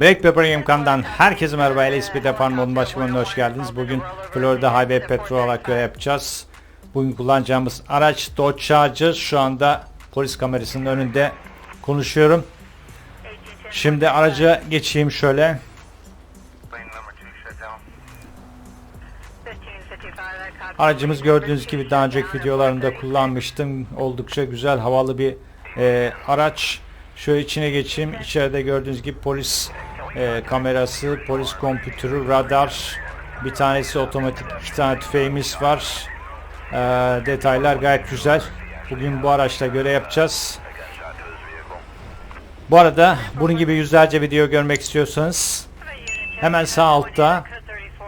Black Pepper Yemkan'dan herkese merhaba. LSP Departmanı'nın başkanına hoş geldiniz. Bugün Florida Highway Patrol olarak görev yapacağız. Bugün kullanacağımız araç Dodge Charger. Şu anda polis kamerasının önünde konuşuyorum. Şimdi araca geçeyim şöyle. Lane number two shut down. 1555, that copy. Aracımız gördüğünüz gibi daha önceki videolarımda kullanmıştım. Oldukça güzel, havalı bir e, araç. Şöyle içine geçeyim. İçeride gördüğünüz gibi polis e, kamerası, polis kompütürü, radar. Bir tanesi otomatik, iki tane tüfeğimiz var. E, detaylar gayet güzel. Bugün bu araçla göre yapacağız. Bu arada bunun gibi yüzlerce video görmek istiyorsanız hemen sağ altta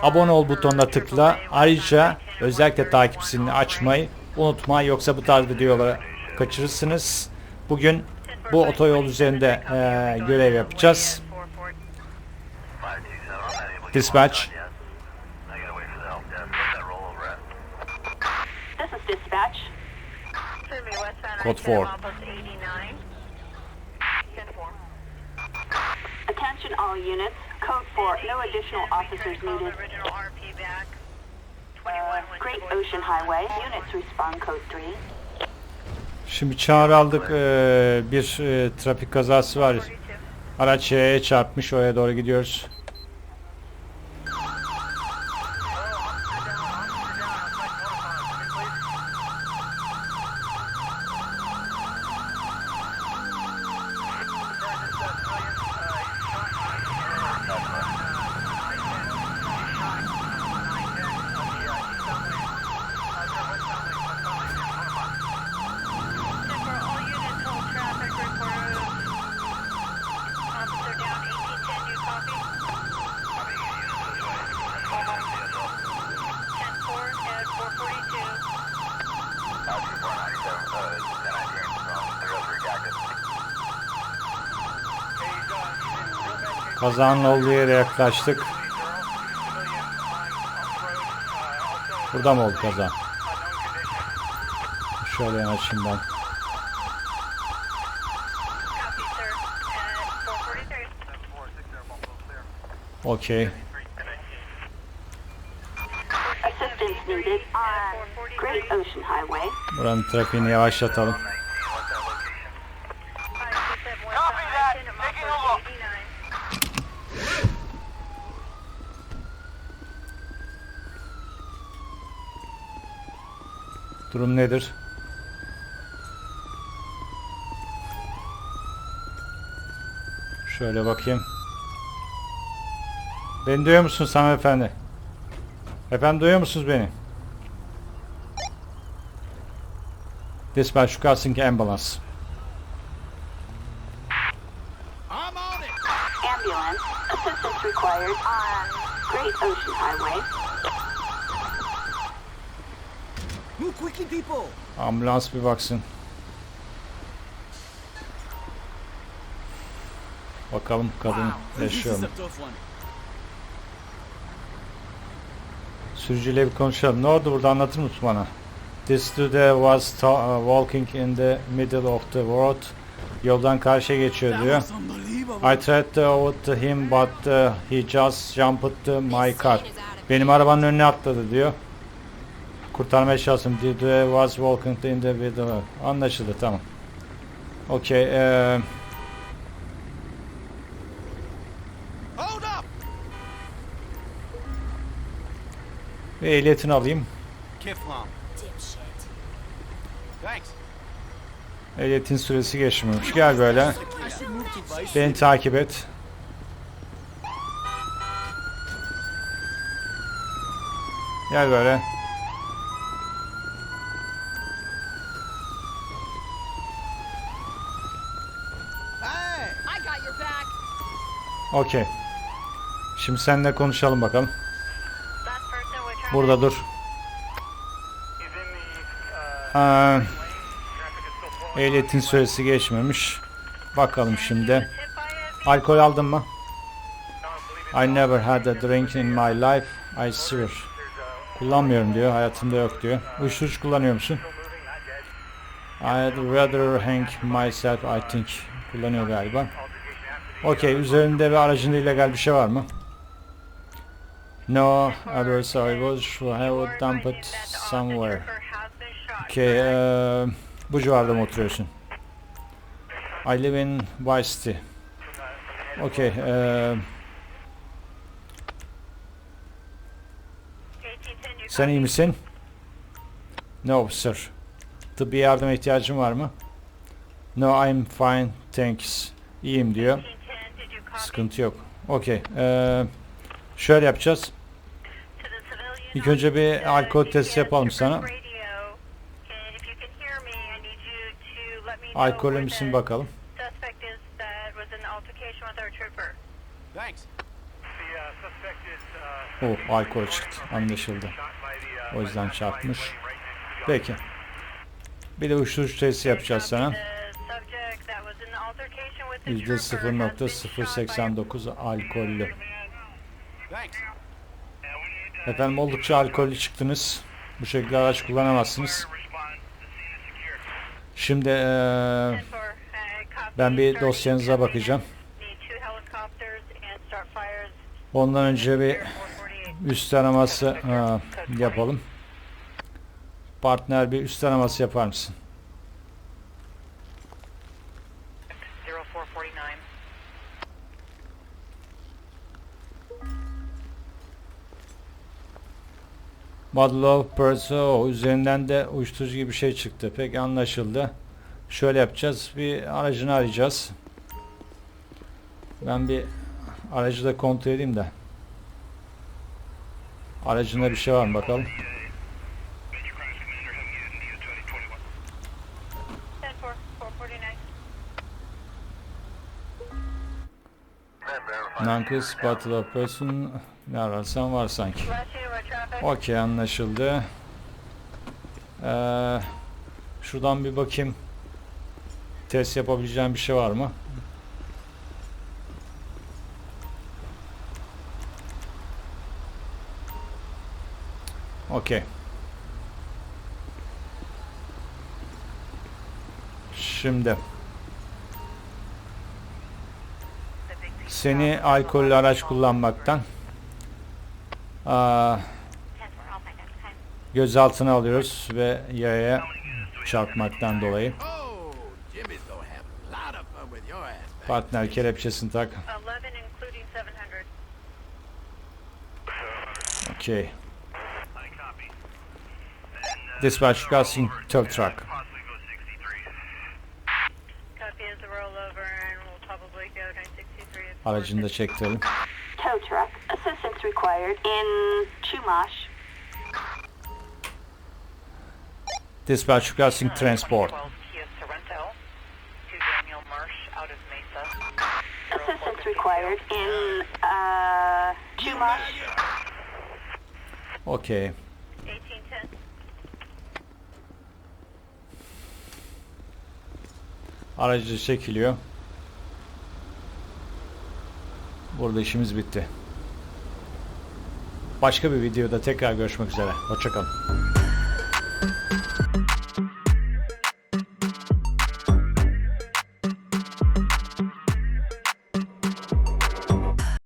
abone ol butonuna tıkla. Ayrıca özellikle takip zilini açmayı unutma yoksa bu tarz videoları kaçırırsınız. Bugün bu otoyol üzerinde e, görev yapacağız. Dispatch. Dispatch. Code four. Attention all units. Code 4. No additional officers needed. Uh, Great Ocean Highway. Units respond code 3. Şimdi çağrı aldık. E, bir e, trafik kazası var. Araç yaya çarpmış. Oraya doğru gidiyoruz. Kazanın olduğu yere yaklaştık. Burada mı oldu kaza? Şöyle açayım ben. Okey. Buranın trafiğini yavaşlatalım. Copy that. Taking a look. Durum nedir? Şöyle bakayım. Beni duyuyor musunuz hanımefendi? Efendim duyuyor musunuz beni? Dispatch Helsinki Ambulance. Ambulance. Assistance required on Great Ocean Highway. Move quickly, people! Ambulans bir baksın. Bakalım kadın yaşıyor mu? Sürücüyle bir konuşalım. Ne oldu burada anlatır mısın bana? This student was uh, walking in the middle of the road. Yoldan karşıya geçiyor diyor. I tried to overtake him but uh, he just jumped my car. Benim arabanın önüne atladı diyor. Kurtarmaya çalıştım. The student was walking in the middle. Anlaşıldı tamam. Okey. up! bir ehliyetini alayım. Ehliyetin süresi geçmiyormuş. Gel böyle. I. Beni takip et. Gel böyle. Hey! I got your back. Okey. Şimdi seninle konuşalım bakalım. Burada dur. Traffic Ehliyetin süresi geçmemiş. Bakalım şimdi. Alkol aldın mı? I never had a drink in my life. I swear. Kullanmıyorum diyor. Hayatımda yok diyor. Uyuşturucu kullanıyor musun? I'd rather hang myself I think. Kullanıyor galiba. Okey. Üzerinde ve aracında illegal bir şey var mı? No, I was to have dumped somewhere. Okey. eee, bu civarda mı oturuyorsun? I live in Vice City. Okey. eee, sen iyi misin? No sir. Tıbbi yardıma ihtiyacın var mı? No I'm fine thanks. İyiyim diyor. Sıkıntı yok. Okey. eee, şöyle yapacağız. İlk önce bir alkol testi yapalım sana. Alkolü misin bakalım. Oh alkol çıktı. Anlaşıldı. O yüzden çarpmış. Peki. Bir de uyuşturucu testi yapacağız sana. %0.089 alkollü. Efendim oldukça alkollü çıktınız. Bu şekilde araç kullanamazsınız. Şimdi copy ben bir dosyanıza bakacağım. Ondan önce bir 448. üst araması eee, yapalım. Partner bir üst araması yapar mısın? Model of Perso üzerinden de uyuşturucu gibi bir şey çıktı. Peki anlaşıldı. Şöyle yapacağız. Bir aracını arayacağız. Ben bir aracı da kontrol edeyim de. Aracında bir şey var mı bakalım. Nankız Battle of Person ne ararsan var sanki. Okey anlaşıldı. Ee, şuradan bir bakayım. Test yapabileceğim bir şey var mı? Okey. Şimdi seni alkollü araç kullanmaktan gözaltına alıyoruz ve yaya çarpmaktan dolayı. A. Partner kelepçesini tak. 11 including 700. Okey. I copy. Dispatch crossing tow truck. Possibly go 63. Copy is the rollover Aracını da çektirelim. Tow truck. Assistance required in Chumash. Dispatch crossing transport. 12 Kia Sorrento to Daniel Marsh out of Mesa. Assistance required in uh Chumash. 1810. Aracı çekiliyor. Burada işimiz bitti. Başka bir videoda tekrar görüşmek üzere. Hoşçakalın.